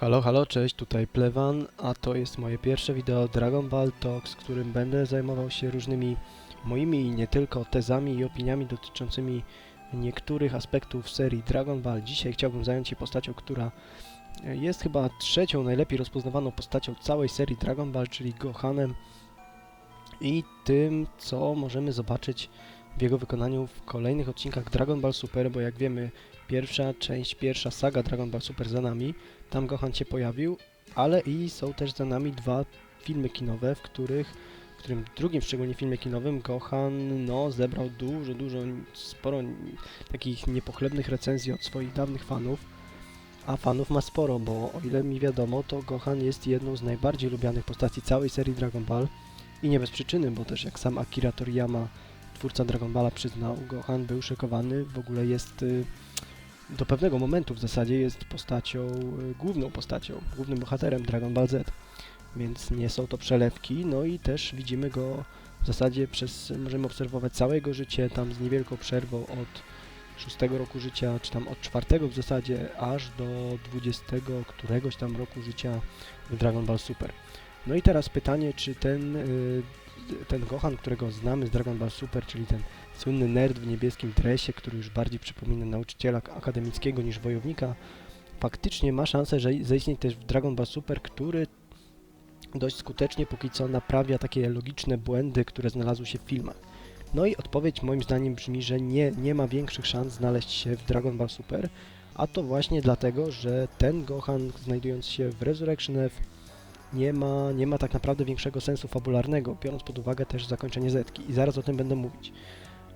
Halo, halo, cześć, tutaj Plewan, a to jest moje pierwsze wideo Dragon Ball Talks, w którym będę zajmował się różnymi moimi i nie tylko tezami i opiniami dotyczącymi niektórych aspektów serii Dragon Ball. Dzisiaj chciałbym zająć się postacią, która jest chyba trzecią najlepiej rozpoznawaną postacią całej serii Dragon Ball, czyli Gohanem i tym, co możemy zobaczyć w jego wykonaniu w kolejnych odcinkach Dragon Ball Super, bo jak wiemy, pierwsza część, pierwsza saga Dragon Ball Super za nami, tam Gohan się pojawił, ale i są też za nami dwa filmy kinowe, w których, w którym drugim szczególnie filmie kinowym Gohan no, zebrał dużo, dużo, sporo takich niepochlebnych recenzji od swoich dawnych fanów, a fanów ma sporo, bo o ile mi wiadomo, to Gohan jest jedną z najbardziej lubianych postaci całej serii Dragon Ball. I nie bez przyczyny, bo też jak sam Akira Toriyama, twórca Dragon Balla przyznał, Gohan był szokowany, w ogóle jest... Y, do pewnego momentu w zasadzie jest postacią, y, główną postacią, głównym bohaterem Dragon Ball Z. Więc nie są to przelewki, no i też widzimy go w zasadzie przez, możemy obserwować całe jego życie, tam z niewielką przerwą od szóstego roku życia, czy tam od czwartego w zasadzie, aż do dwudziestego któregoś tam roku życia w Dragon Ball Super. No i teraz pytanie, czy ten, y, ten Gohan, którego znamy z Dragon Ball Super, czyli ten słynny nerd w niebieskim dresie, który już bardziej przypomina nauczyciela akademickiego niż wojownika, faktycznie ma szansę zaistnieć też w Dragon Ball Super, który dość skutecznie póki co naprawia takie logiczne błędy, które znalazły się w filmach. No i odpowiedź moim zdaniem brzmi, że nie, nie ma większych szans znaleźć się w Dragon Ball Super, a to właśnie dlatego, że ten Gohan znajdując się w Resurrection F nie ma, nie ma tak naprawdę większego sensu fabularnego, biorąc pod uwagę też zakończenie Zetki. I zaraz o tym będę mówić.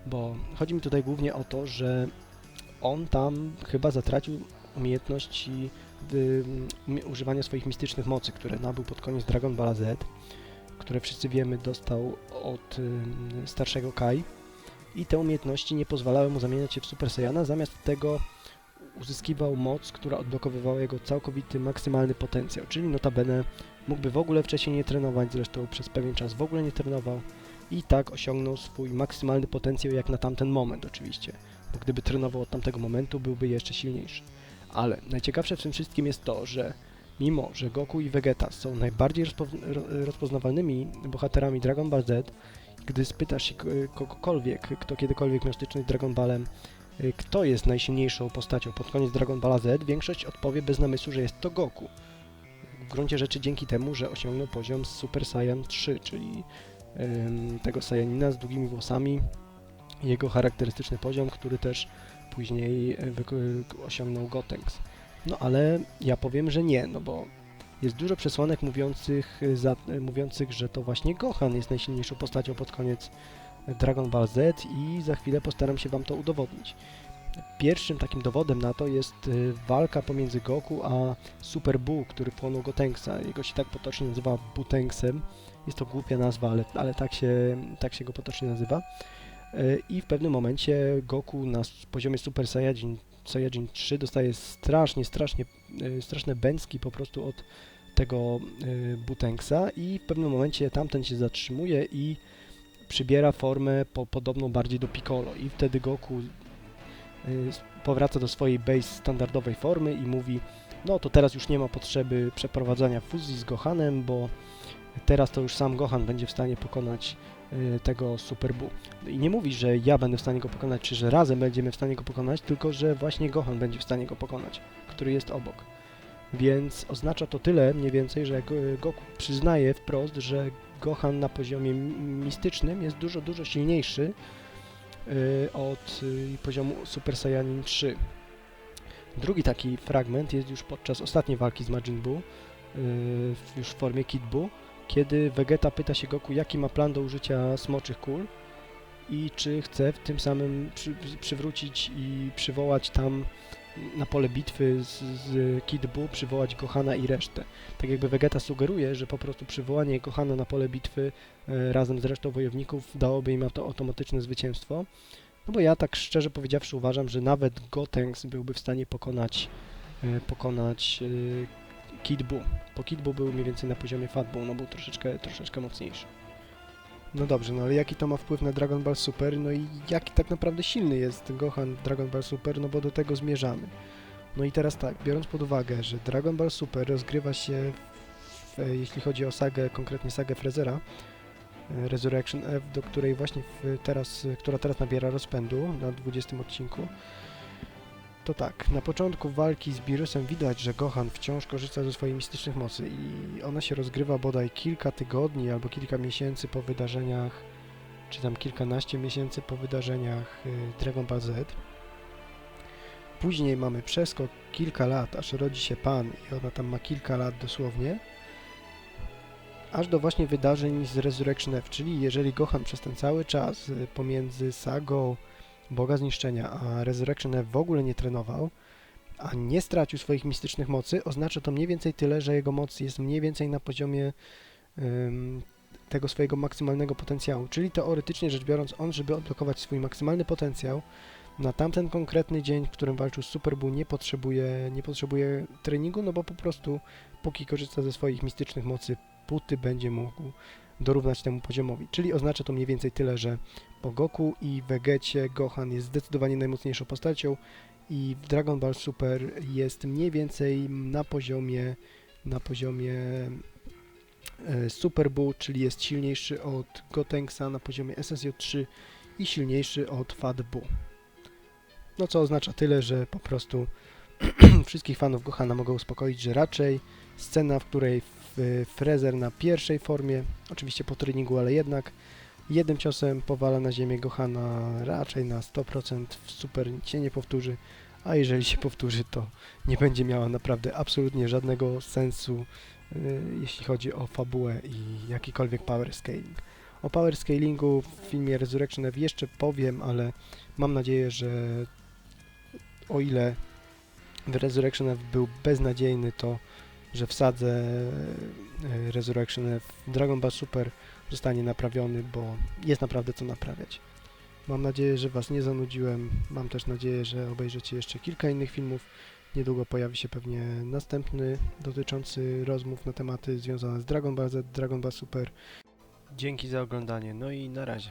Bo chodzi mi tutaj głównie o to, że on tam chyba zatracił umiejętności wy, używania swoich mistycznych mocy, które nabył pod koniec Dragon Ball Z, które wszyscy wiemy dostał od y, starszego Kai. I te umiejętności nie pozwalały mu zamieniać się w Super Saiyana, zamiast tego uzyskiwał moc, która odblokowywała jego całkowity, maksymalny potencjał, czyli notabene mógłby w ogóle wcześniej nie trenować, zresztą przez pewien czas w ogóle nie trenował, i tak osiągnął swój maksymalny potencjał jak na tamten moment oczywiście, bo gdyby trenował od tamtego momentu byłby jeszcze silniejszy. Ale najciekawsze w tym wszystkim jest to, że mimo, że Goku i Vegeta są najbardziej rozpo rozpoznawalnymi bohaterami Dragon Ball Z, gdy spytasz się kogokolwiek, kto kiedykolwiek miał styczność z Dragon Ballem, y, kto jest najsilniejszą postacią pod koniec Dragon Balla Z, większość odpowie bez namysłu, że jest to Goku. Gruncie rzeczy dzięki temu, że osiągnął poziom Super Saiyan 3, czyli tego Sajanina z długimi włosami, jego charakterystyczny poziom, który też później e, osiągnął Gotenks. No ale ja powiem, że nie, no bo jest dużo przesłanek mówiących, e, za, e, mówiących, że to właśnie Gohan jest najsilniejszą postacią pod koniec Dragon Ball Z i za chwilę postaram się Wam to udowodnić. Pierwszym takim dowodem na to jest walka pomiędzy Goku a Super Buu, który płonął Gotenksa. Jego się tak potocznie nazywa Butenksem. Jest to głupia nazwa, ale, ale tak, się, tak się go potocznie nazywa. E, I w pewnym momencie Goku na poziomie Super Saiyajin, Saiyajin 3 dostaje strasznie, strasznie, e, straszne bęcki po prostu od tego Butenksa i w pewnym momencie tamten się zatrzymuje i przybiera formę po, podobną bardziej do Piccolo i wtedy Goku powraca do swojej base standardowej formy i mówi no to teraz już nie ma potrzeby przeprowadzania fuzji z Gohanem, bo teraz to już sam Gohan będzie w stanie pokonać y, tego Super Buu. I nie mówi, że ja będę w stanie go pokonać, czy że razem będziemy w stanie go pokonać, tylko że właśnie Gohan będzie w stanie go pokonać, który jest obok. Więc oznacza to tyle mniej więcej, że Goku przyznaje wprost, że Gohan na poziomie mistycznym jest dużo, dużo silniejszy y, od y, poziomu Super Saiyanin 3. Drugi taki fragment jest już podczas ostatniej walki z Majin Buu, już w formie Kid Buu, kiedy Vegeta pyta się Goku, jaki ma plan do użycia smoczych kul i czy chce w tym samym przy, przywrócić i przywołać tam na pole bitwy z, z Kid Buu, przywołać Gohana i resztę. Tak jakby Vegeta sugeruje, że po prostu przywołanie Gohana na pole bitwy e, razem z resztą wojowników dałoby im to automatyczne zwycięstwo. No bo ja tak szczerze powiedziawszy uważam, że nawet Gotenks byłby w stanie pokonać, e, pokonać e, Kid Buu. Po Kid Buu był mniej więcej na poziomie Fat Buu, no był troszeczkę, troszeczkę mocniejszy. No dobrze, no ale jaki to ma wpływ na Dragon Ball Super, no i jaki tak naprawdę silny jest Gohan Dragon Ball Super, no bo do tego zmierzamy. No i teraz tak, biorąc pod uwagę, że Dragon Ball Super rozgrywa się, w, e, jeśli chodzi o sagę, konkretnie sagę Frezera, e, Resurrection F, do której właśnie teraz, która teraz nabiera rozpędu na 20 odcinku, to tak, na początku walki z Beerusem widać, że Gohan wciąż korzysta ze swojej mistycznych mocy i ona się rozgrywa bodaj kilka tygodni albo kilka miesięcy po wydarzeniach, czy tam kilkanaście miesięcy po wydarzeniach y, Dragon Ball Z. Później mamy przeskok kilka lat, aż rodzi się Pan i ona tam ma kilka lat dosłownie, aż do właśnie wydarzeń z Resurrection F, czyli jeżeli Gohan przez ten cały czas y, pomiędzy sagą Boga Zniszczenia, a Resurrection F w ogóle nie trenował, a nie stracił swoich mistycznych mocy, oznacza to mniej więcej tyle, że jego moc jest mniej więcej na poziomie tego swojego maksymalnego potencjału. Czyli teoretycznie rzecz biorąc, on, żeby odblokować swój maksymalny potencjał, na tamten konkretny dzień, w którym walczył z Super Buu, nie potrzebuje, nie potrzebuje treningu, no bo po prostu póki korzysta ze swoich mistycznych mocy, puty będzie mógł dorównać temu poziomowi. Czyli oznacza to mniej więcej tyle, że po Goku i Vegecie Gohan jest zdecydowanie najmocniejszą postacią i w Dragon Ball Super jest mniej więcej na poziomie na poziomie e, Super Buu, czyli jest silniejszy od Gotenks na poziomie SSJ3 i silniejszy od Fat Buu. No co oznacza tyle, że po prostu wszystkich fanów Gohana mogą uspokoić, że raczej scena, w której Frezer na pierwszej formie, oczywiście po treningu, ale jednak jednym ciosem powala na ziemię Gohana raczej na 100% w super się nie powtórzy, a jeżeli się powtórzy, to nie będzie miała naprawdę absolutnie żadnego sensu, y, jeśli chodzi o fabułę i jakikolwiek power scaling. O power scalingu w filmie Resurrection F jeszcze powiem, ale mam nadzieję, że o ile w Resurrection F był beznadziejny, to że w sadze y, Resurrection F Dragon Ball Super zostanie naprawiony, bo jest naprawdę co naprawiać. Mam nadzieję, że Was nie zanudziłem. Mam też nadzieję, że obejrzycie jeszcze kilka innych filmów. Niedługo pojawi się pewnie następny dotyczący rozmów na tematy związane z Dragon Ball Z, Dragon Ball Super. Dzięki za oglądanie, no i na razie.